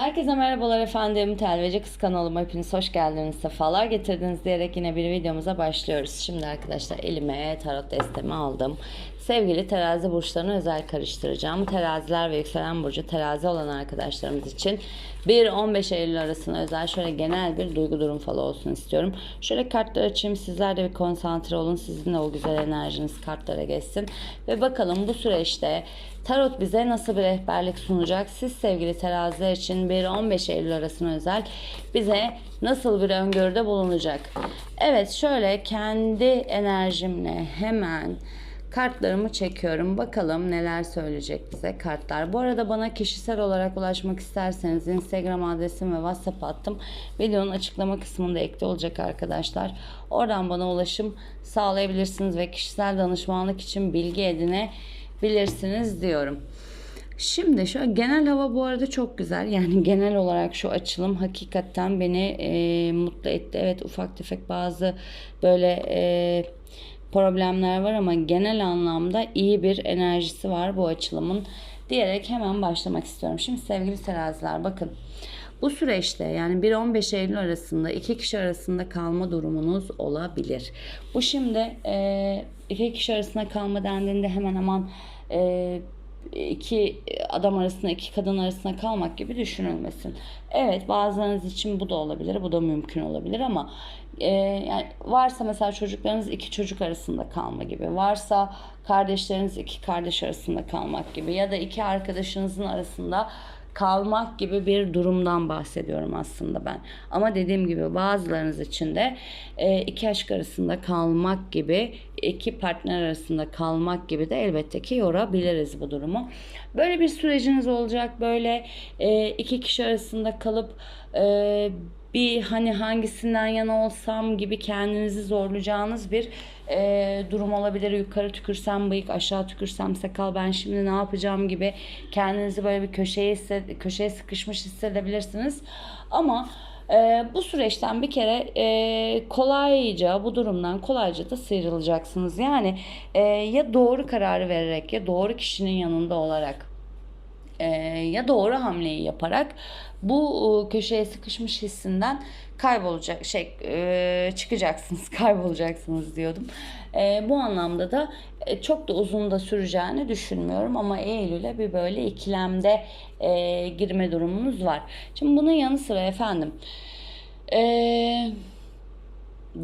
Herkese merhabalar efendim. Telveci Kız kanalıma hepiniz hoş geldiniz. Sefalar getirdiniz diyerek yine bir videomuza başlıyoruz. Şimdi arkadaşlar elime tarot destemi aldım. Sevgili terazi burçlarını özel karıştıracağım. Teraziler ve yükselen burcu terazi olan arkadaşlarımız için 1-15 Eylül arasında özel şöyle genel bir duygu durum falı olsun istiyorum. Şöyle kartlar açayım. Sizler de bir konsantre olun. Sizin de o güzel enerjiniz kartlara geçsin. Ve bakalım bu süreçte Tarot bize nasıl bir rehberlik sunacak? Siz sevgili teraziler için 1-15 Eylül arasına özel bize nasıl bir öngörüde bulunacak? Evet şöyle kendi enerjimle hemen kartlarımı çekiyorum. Bakalım neler söyleyecek bize kartlar. Bu arada bana kişisel olarak ulaşmak isterseniz Instagram adresim ve WhatsApp attım. Videonun açıklama kısmında ekli olacak arkadaşlar. Oradan bana ulaşım sağlayabilirsiniz ve kişisel danışmanlık için bilgi edine bilirsiniz diyorum. Şimdi şu genel hava bu arada çok güzel. Yani genel olarak şu açılım hakikaten beni e, mutlu etti. Evet ufak tefek bazı böyle e, problemler var ama genel anlamda iyi bir enerjisi var bu açılımın diyerek hemen başlamak istiyorum. Şimdi sevgili teraziler bakın. Bu süreçte yani 1-15 Eylül arasında iki kişi arasında kalma durumunuz olabilir. Bu şimdi e, iki kişi arasında kalma dendiğinde hemen aman e, iki adam arasında iki kadın arasında kalmak gibi düşünülmesin. Evet bazılarınız için bu da olabilir bu da mümkün olabilir ama e, yani varsa mesela çocuklarınız iki çocuk arasında kalma gibi varsa kardeşleriniz iki kardeş arasında kalmak gibi ya da iki arkadaşınızın arasında kalmak gibi bir durumdan bahsediyorum aslında ben. Ama dediğim gibi bazılarınız için de e, iki aşk arasında kalmak gibi, iki partner arasında kalmak gibi de elbette ki yorabiliriz bu durumu. Böyle bir süreciniz olacak. Böyle e, iki kişi arasında kalıp e, bir hani hangisinden yana olsam gibi kendinizi zorlayacağınız bir e, durum olabilir. Yukarı tükürsem bıyık, aşağı tükürsem sakal ben şimdi ne yapacağım gibi kendinizi böyle bir köşeye, hissed- köşeye sıkışmış hissedebilirsiniz. Ama e, bu süreçten bir kere e, kolayca bu durumdan kolayca da sıyrılacaksınız. Yani e, ya doğru kararı vererek ya doğru kişinin yanında olarak ya doğru hamleyi yaparak bu e, köşeye sıkışmış hissinden kaybolacak şey e, çıkacaksınız kaybolacaksınız diyordum. E, bu anlamda da e, çok da uzun da süreceğini düşünmüyorum ama Eylül'e bir böyle ikilemde e, girme durumunuz var. Şimdi bunun yanı sıra efendim eee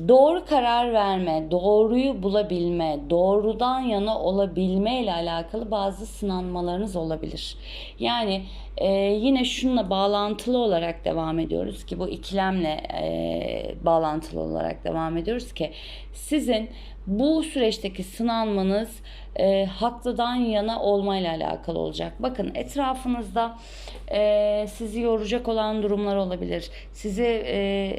doğru karar verme, doğruyu bulabilme, doğrudan yana olabilme ile alakalı bazı sınanmalarınız olabilir. Yani e, yine şununla bağlantılı olarak devam ediyoruz ki bu ikilemle e, bağlantılı olarak devam ediyoruz ki sizin bu süreçteki sınanmanız e, haklıdan yana olmayla alakalı olacak. Bakın etrafınızda e, sizi yoracak olan durumlar olabilir. Sizi e,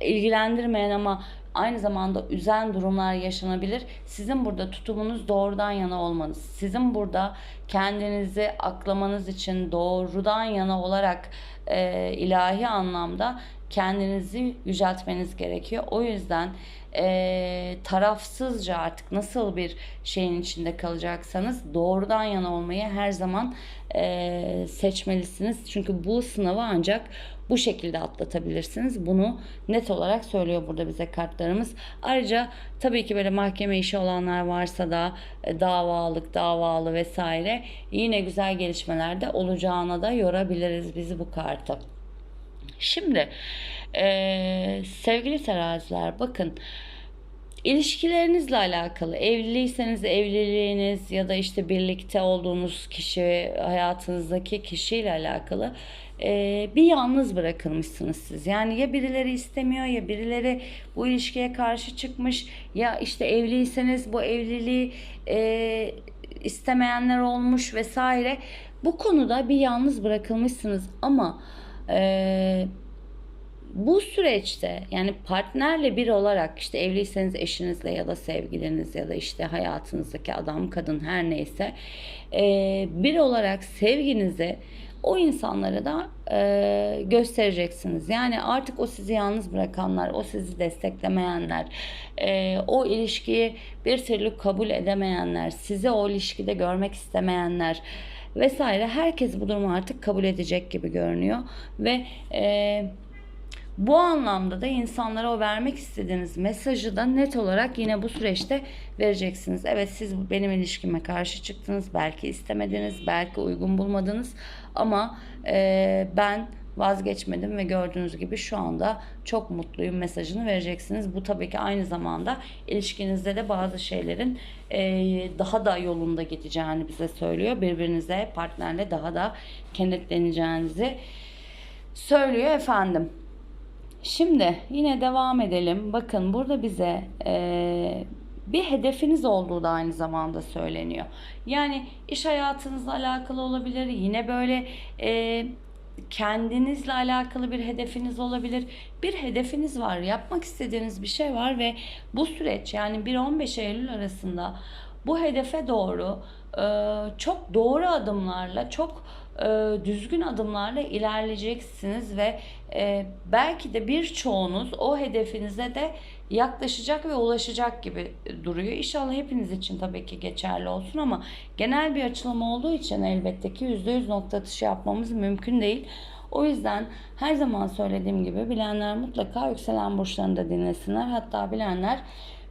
ilgilendirmeyen ama aynı zamanda üzen durumlar yaşanabilir. Sizin burada tutumunuz doğrudan yana olmanız, sizin burada kendinizi aklamanız için doğrudan yana olarak e, ilahi anlamda kendinizi yüceltmeniz gerekiyor. O yüzden e, tarafsızca artık nasıl bir şeyin içinde kalacaksanız doğrudan yana olmayı her zaman e, seçmelisiniz. Çünkü bu sınavı ancak bu şekilde atlatabilirsiniz. Bunu net olarak söylüyor burada bize kartlarımız. Ayrıca tabii ki böyle mahkeme işi olanlar varsa da e, davalık, davalı vesaire yine güzel gelişmelerde olacağına da yorabiliriz bizi bu kartı. Şimdi e, sevgili teraziler bakın İlişkilerinizle alakalı evliliyseniz evliliğiniz ya da işte birlikte olduğunuz kişi hayatınızdaki kişiyle alakalı e, bir yalnız bırakılmışsınız siz. Yani ya birileri istemiyor ya birileri bu ilişkiye karşı çıkmış ya işte evliyseniz bu evliliği e, istemeyenler olmuş vesaire. Bu konuda bir yalnız bırakılmışsınız ama e, bu süreçte yani partnerle bir olarak işte evliyseniz eşinizle ya da sevgiliniz ya da işte hayatınızdaki adam kadın her neyse e, bir olarak sevginizi o insanlara da e, göstereceksiniz. Yani artık o sizi yalnız bırakanlar, o sizi desteklemeyenler, e, o ilişkiyi bir türlü kabul edemeyenler, sizi o ilişkide görmek istemeyenler, vesaire herkes bu durumu artık kabul edecek gibi görünüyor ve e, bu anlamda da insanlara o vermek istediğiniz mesajı da net olarak yine bu süreçte vereceksiniz. Evet siz benim ilişkime karşı çıktınız. Belki istemediniz, belki uygun bulmadınız. Ama e, ben vazgeçmedim ve gördüğünüz gibi şu anda çok mutluyum mesajını vereceksiniz. Bu tabii ki aynı zamanda ilişkinizde de bazı şeylerin e, daha da yolunda gideceğini bize söylüyor. Birbirinize, partnerle daha da kenetleneceğinizi söylüyor efendim. Şimdi yine devam edelim. Bakın burada bize e, bir hedefiniz olduğu da aynı zamanda söyleniyor. Yani iş hayatınızla alakalı olabilir. Yine böyle e, kendinizle alakalı bir hedefiniz olabilir. Bir hedefiniz var, yapmak istediğiniz bir şey var ve bu süreç yani 1-15 Eylül arasında bu hedefe doğru e, çok doğru adımlarla, çok e, düzgün adımlarla ilerleyeceksiniz ve e, belki de birçoğunuz o hedefinize de yaklaşacak ve ulaşacak gibi duruyor. İnşallah hepiniz için tabii ki geçerli olsun ama genel bir açılım olduğu için elbette ki %100 nokta atışı yapmamız mümkün değil. O yüzden her zaman söylediğim gibi bilenler mutlaka yükselen burçlarını da dinlesinler. Hatta bilenler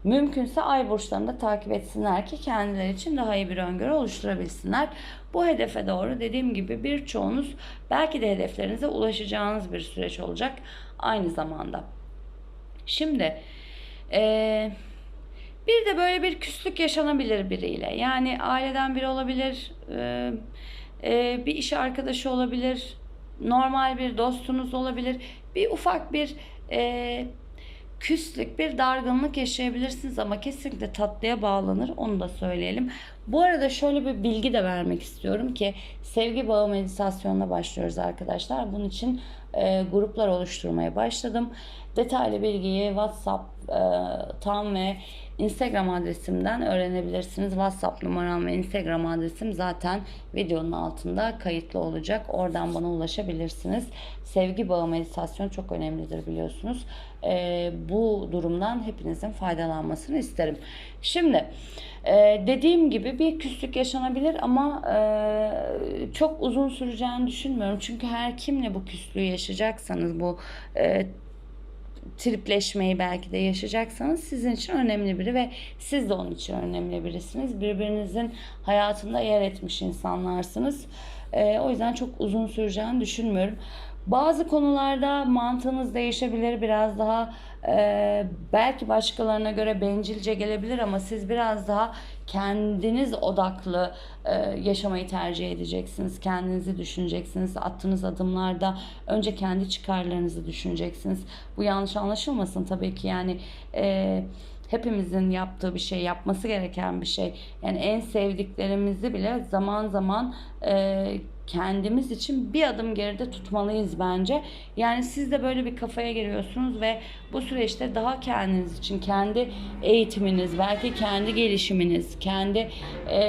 Mümkünse ay burçlarını da takip etsinler ki kendileri için daha iyi bir öngörü oluşturabilsinler. Bu hedefe doğru dediğim gibi birçoğunuz belki de hedeflerinize ulaşacağınız bir süreç olacak aynı zamanda. Şimdi ee, bir de böyle bir küslük yaşanabilir biriyle. Yani aileden biri olabilir, e, e, bir iş arkadaşı olabilir, normal bir dostunuz olabilir. Bir ufak bir e, küslük, bir dargınlık yaşayabilirsiniz ama kesinlikle tatlıya bağlanır. Onu da söyleyelim. Bu arada şöyle bir bilgi de vermek istiyorum ki sevgi bağı meditasyonuna başlıyoruz arkadaşlar. Bunun için e, gruplar oluşturmaya başladım. Detaylı bilgiyi WhatsApp, tam ve Instagram adresimden öğrenebilirsiniz. WhatsApp numaram ve Instagram adresim zaten videonun altında kayıtlı olacak. Oradan bana ulaşabilirsiniz. Sevgi bağı meditasyon çok önemlidir biliyorsunuz. E, bu durumdan hepinizin faydalanmasını isterim. Şimdi e, dediğim gibi bir küslük yaşanabilir ama e, çok uzun süreceğini düşünmüyorum. Çünkü her kimle bu küslüğü yaşayacaksanız bu e, tripleşmeyi belki de yaşayacaksanız sizin için önemli biri ve siz de onun için önemli birisiniz. Birbirinizin hayatında yer etmiş insanlarsınız. E, o yüzden çok uzun süreceğini düşünmüyorum. Bazı konularda mantığınız değişebilir. Biraz daha e, belki başkalarına göre bencilce gelebilir ama siz biraz daha kendiniz odaklı e, yaşamayı tercih edeceksiniz. Kendinizi düşüneceksiniz. Attığınız adımlarda önce kendi çıkarlarınızı düşüneceksiniz. Bu yanlış anlaşılmasın tabii ki yani e, hepimizin yaptığı bir şey, yapması gereken bir şey. Yani en sevdiklerimizi bile zaman zaman e, kendimiz için bir adım geride tutmalıyız bence. Yani siz de böyle bir kafaya giriyorsunuz ve bu süreçte daha kendiniz için, kendi eğitiminiz, belki kendi gelişiminiz, kendi e,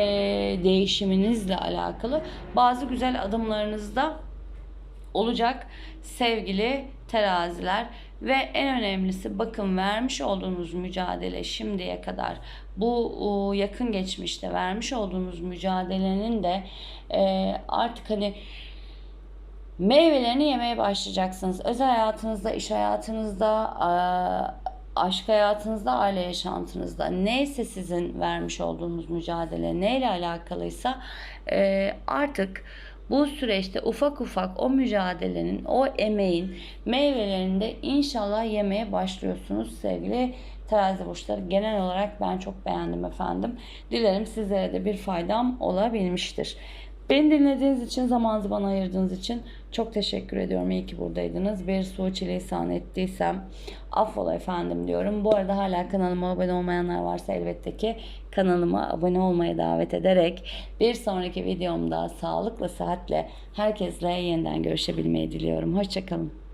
değişiminizle alakalı bazı güzel adımlarınızda olacak sevgili teraziler. Ve en önemlisi bakın vermiş olduğunuz mücadele şimdiye kadar bu yakın geçmişte vermiş olduğunuz mücadelenin de e, artık hani meyvelerini yemeye başlayacaksınız. Özel hayatınızda, iş hayatınızda, aşk hayatınızda, aile yaşantınızda neyse sizin vermiş olduğunuz mücadele neyle alakalıysa e, artık bu süreçte ufak ufak o mücadelenin, o emeğin meyvelerini de inşallah yemeye başlıyorsunuz sevgili terazi burçları. Genel olarak ben çok beğendim efendim. Dilerim sizlere de bir faydam olabilmiştir. Beni dinlediğiniz için, zamanınızı bana ayırdığınız için çok teşekkür ediyorum. İyi ki buradaydınız. Bir suçilisan ettiysem affola efendim diyorum. Bu arada hala kanalıma abone olmayanlar varsa elbette ki kanalıma abone olmaya davet ederek bir sonraki videomda sağlıkla, sıhhatle herkesle yeniden görüşebilmeyi diliyorum. Hoşçakalın.